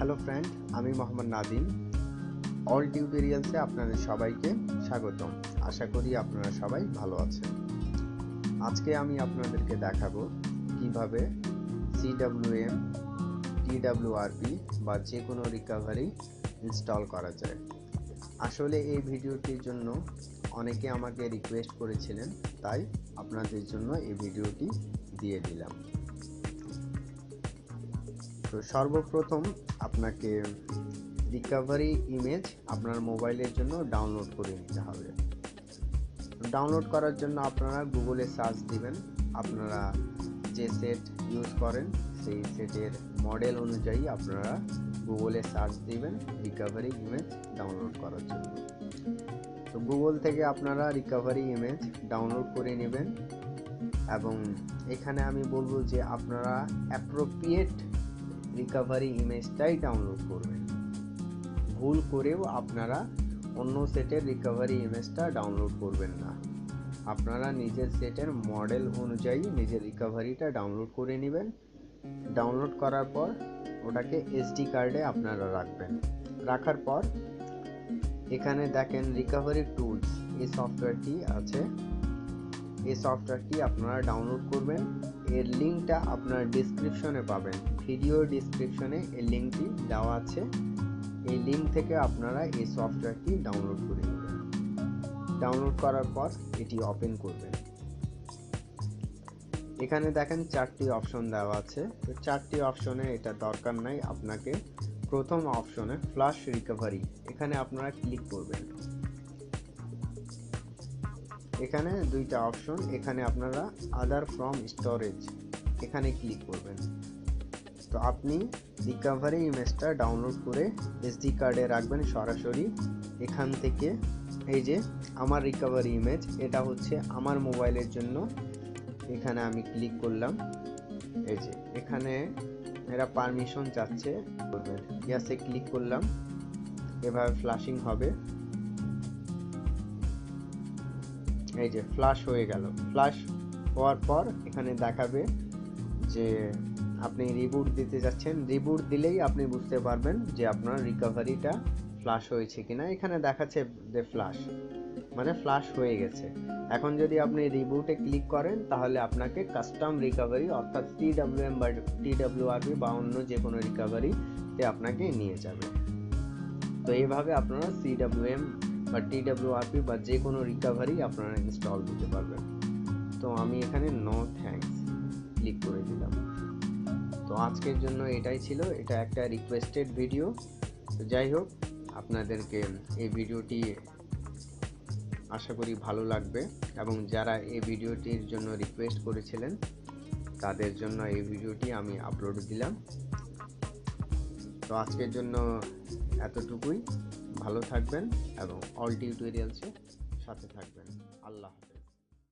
Hello friend আমি Mohammad Nadim. All টিউটোরিয়ালসে আপনাদের সবাইকে স্বাগতম। আশা করি আপনারা সবাই ভালো আছেন। আজকে আমি আপনাদেরকে দেখাবো কীভাবে সিডাব্লিউএম টিডাব্লিউআরপি বা যে কোনো রিকভারি ইনস্টল করা যায়। আসলে এই ভিডিওটির জন্য অনেকে আমাকে রিকোয়েস্ট করেছিলেন, তাই আপনাদের জন্য এই ভিডিওটি দিয়ে দিলাম। তো সর্বপ্রথম আপনাকে রিকভারি ইমেজ আপনার মোবাইলের জন্য ডাউনলোড করে নিতে হবে। ডাউনলোড করার জন্য আপনারা গুগলে সার্চ দিবেন। আপনারা যে সেট ইউজ করেন, সেই সেটের মডেল অনুযায়ী আপনারা গুগলে সার্চ দিবেন রিকভারি ইমেজ ডাউনলোড করার জন্য। তো গুগল থেকে আপনারা রিকভারি ইমেজ ডাউনলোড করে নেবেন। এবং এখানে আমি বলব যে আপনারা অ্যাপ্রোপ্রিয়েট রিকভারি ইমেজটাই ডাউনলোড করবেন। ভুল করেও আপনারা অন্য সেটের রিকভারি ইমেজটা ডাউনলোড করবেন না। আপনারা নিজের সেটের মডেল অনুযায়ী নিজের রিকভারিটা ডাউনলোড করে নেবেন। ডাউনলোড করার পর ওটাকে এসডি কার্ডে আপনারা রাখবেন। রাখার পর এখানে দেখেন রিকভারি টুলস এই সফটওয়্যারটি আছে। এই সফটওয়্যারটি আপনারা ডাউনলোড করবেন। এর লিঙ্কটা আপনার ডিসক্রিপশনে পাবেন। ভিডিও ডিসক্রিপশনে এই লিঙ্কটি দেওয়া আছে। এই লিঙ্ক থেকে আপনারা এই সফটওয়্যারটি ডাউনলোড করে নেবেন। ডাউনলোড করার পর এটি ওপেন করবেন। এখানে দেখেন চারটি অপশন দেওয়া আছে। তো চারটি অপশনে এটা দরকার নাই। আপনাকে প্রথম অপশনে ফ্লাশ রিকভারি এখানে আপনারা ক্লিক করবেন। এখানে দুইটা অপশন এখানে আপনারা আদার ফ্রম স্টোরেজ এখানে ক্লিক করবেন। তো আপনি রিকভারি ইমেজটা ডাউনলোড করে এসডি কার্ডে রাখবেন সরাসরি। এখান থেকে এই যে আমার রিকভারি ইমেজ এটা হচ্ছে আমার মোবাইলের জন্য। এখানে আমি ক্লিক করলাম। এই যে এখানে এরা পারমিশন চাচ্ছে। ইয়াসে ক্লিক করলাম। এভাবে ফ্লাশিং হবে। এই যে ফ্লাশ হয়ে গেল। ফ্লাশ হওয়ার পর এখানে দেখাবে যে আপনি রিবুট দিতে যাচ্ছেন। রিবুট দিলেই আপনি বুঝতে পারবেন যে আপনার রিকভারিটা ফ্লাশ হয়েছে কিনা। এখানে দেখাচ্ছে যে ফ্লাশ মানে ফ্লাশ হয়ে গেছে। এখন যদি আপনি রিবুটে ক্লিক করেন, তাহলে আপনাকে কাস্টম রিকভারি অর্থাৎ টিডাব্লিউএম বা টিডাব্লিউআরপি বা অন্য যে কোনো রিকভারিতে আপনাকে নিয়ে যাবে। তো এইভাবে আপনারা সিডাব্লিউএম বা টিডাব্লিউআরপি বা যে কোনো রিকভারি আপনারা ইনস্টল দিতে পারবেন। তো আমি এখানে নো থ্যাঙ্কস ক্লিক করে দিলাম। তো আজকের জন্য এটাই ছিল। এটা একটা রিকোয়েস্টেড ভিডিও তো যাই হোক, আপনাদেরকে এই ভিডিওটি আশা করি ভালো লাগবে এবং যারা এই ভিডিওটির জন্য রিকোয়েস্ট করেছিলেন, তাদের জন্য এই ভিডিওটি আমি আপলোড দিলাম। তো আজকের জন্য এতটুকুই। ভালো থাকবেন এবং অল টিউটোরিয়ালসে সাথে থাকবেন। আল্লাহ হাফেজ।